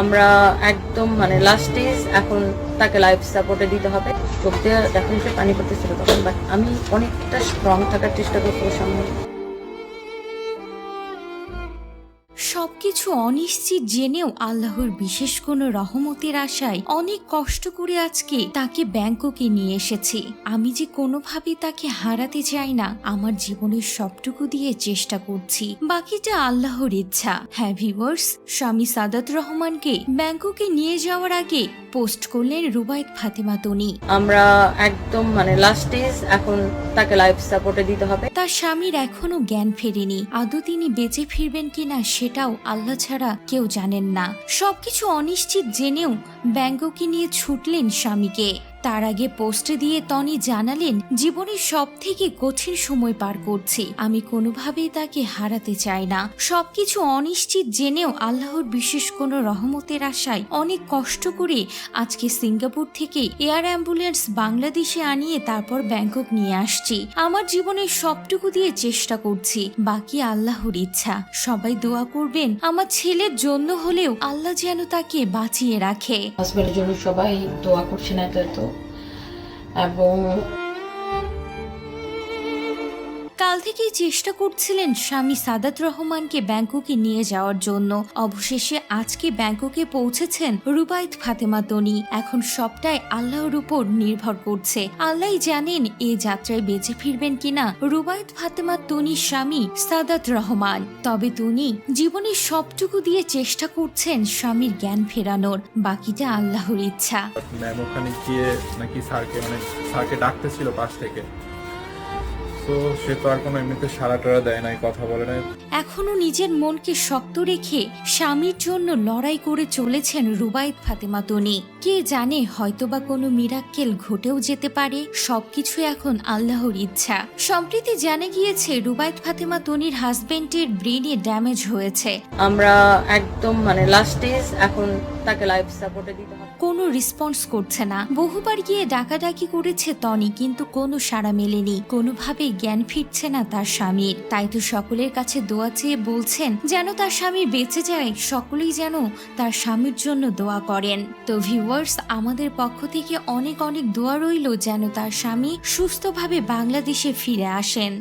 আমরা একদম মানে লাস্ট স্টেজ এখন তাকে লাইফ সাপোর্টে দিতে হবে। চোখ দিয়ে সে পানি পড়তেছিল তখন বাট আমি অনেকটা স্ট্রং থাকার চেষ্টা করছি ওর সামনে। সবকিছু অনিশ্চিত জেনেও আল্লাহর বিশেষ কোনো রহমতের আশায় অনেক কষ্ট করে আজকে তাকে ব্যাংককে নিয়ে এসেছি। আমি যে কোনোভাবে তাকে হারাতে চাই না আমার জীবনের সবটুকু দিয়ে চেষ্টা করছি। বাকিটা আল্লাহর ইচ্ছা। হ্যাঁ ভিউয়ার্স স্বামী সাদাত রহমানকে ব্যাংককে নিয়ে যাওয়ার আগে পোস্ট করলেন রুবায়ত ফাতেমা তনি। আমরা একদম মানে লাস্ট স্টেজ এখন তাকে লাইফ সাপোর্টে দিতে হবে। তার স্বামীর এখনও জ্ঞান ফেরেনি। আদৌ তিনি বেঁচে ফিরবেন কিনা সেটাও আল্লাহ ছাড়া কেউ জানেন না। সবকিছু অনিশ্চিত জেনেও ব্যঙ্গকে নিয়ে ছুটলেন স্বামীকে। তার আগে পোস্টে দিয়ে তনি জানালেন জীবনের সব থেকে কঠিন সময় পার করছি। আমি কোনোভাবেই তাকে হারাতে চাই না। সবকিছু অনিশ্চিত জেনেও আল্লাহর বিশেষ কোনো রহমতের আশায় অনেক কষ্ট করে আজকে সিঙ্গাপুর থেকে এয়ার অ্যাম্বুলেন্স বাংলাদেশে আনিয়ে তারপর ব্যাংকক নিয়ে আসছি। আমার জীবনের সবটুকু দিয়ে চেষ্টা করছি। বাকি আল্লাহর ইচ্ছা। সবাই দোয়া করবেন, আমার ছেলের জন্য হলেও আল্লাহ যেন তাকে বাঁচিয়ে রাখে। হাজব্যান্ডের জন্য সবাই দোয়া করছেন এত এত। É bom. কাল থেকেই চেষ্টা করছিলেন স্বামী সাদাত রহমানকে ব্যাংককে নিয়ে যাওয়ার জন্য। অবশেষে আজকে ব্যাংককে পৌঁছেছেন রুবায়ত ফাতেমা তনি। এখন সবটাই আল্লাহর উপর নির্ভর করছে। আল্লাহ জানেন এ যাত্রায় বেঁচে ফিরবেন কিনা রুবায়ত ফাতেমা তনির স্বামী সাদাত রহমান। তবে তনি জীবনের সবটুকু দিয়ে চেষ্টা করছেন স্বামীর জ্ঞান ফেরানোর। বাকিটা আল্লাহর ইচ্ছা। ম্যাম ওখানে গিয়ে নাকি স্যারকে মানে স্যারকে ডাকতেছিল পাশ থেকে। তো সে তো আর কোনো এমনিতে সারা টারা দেয় নাই কথা বলে নাই। এখনও নিজের মনকে শক্ত রেখে স্বামীর জন্য লড়াই করে চলেছেন রুবায়েত ফাতেমা তনি। কে জানে হয়তোবা কোনো মিরাক্কেল ঘটেও যেতে পারে সবকিছু এখন আল্লাহর ইচ্ছা। সম্প্রতি জানা গিয়েছে রুবায়েত ফাতেমা তনির হাজবেন্ডের ব্রেনে ড্যামেজ হয়েছে। আমরা একদম মানে লাস্ট স্টেজ এখন তাকে লাইফ সাপোর্টে দিতে হবে। কোনো রেসপন্স করছে না। বহুবার গিয়ে ডাকাডাকি করেছে তনি কিন্তু কোনো সাড়া মেলেনি। কোনোভাবেই জ্ঞান ফিরছে না তার স্বামীর। তাই তো সকলের কাছে দোয়া চেয়ে বলছেন, যেন তার স্বামী বেঁচে যায়, সকলেই যেন তার স্বামীর জন্য দোয়া করেন। তো ভিউয়ার্স আমাদের পক্ষ থেকে অনেক অনেক দোয়া রইল, যেন তার স্বামী সুস্থভাবে বাংলাদেশে ফিরে আসেন।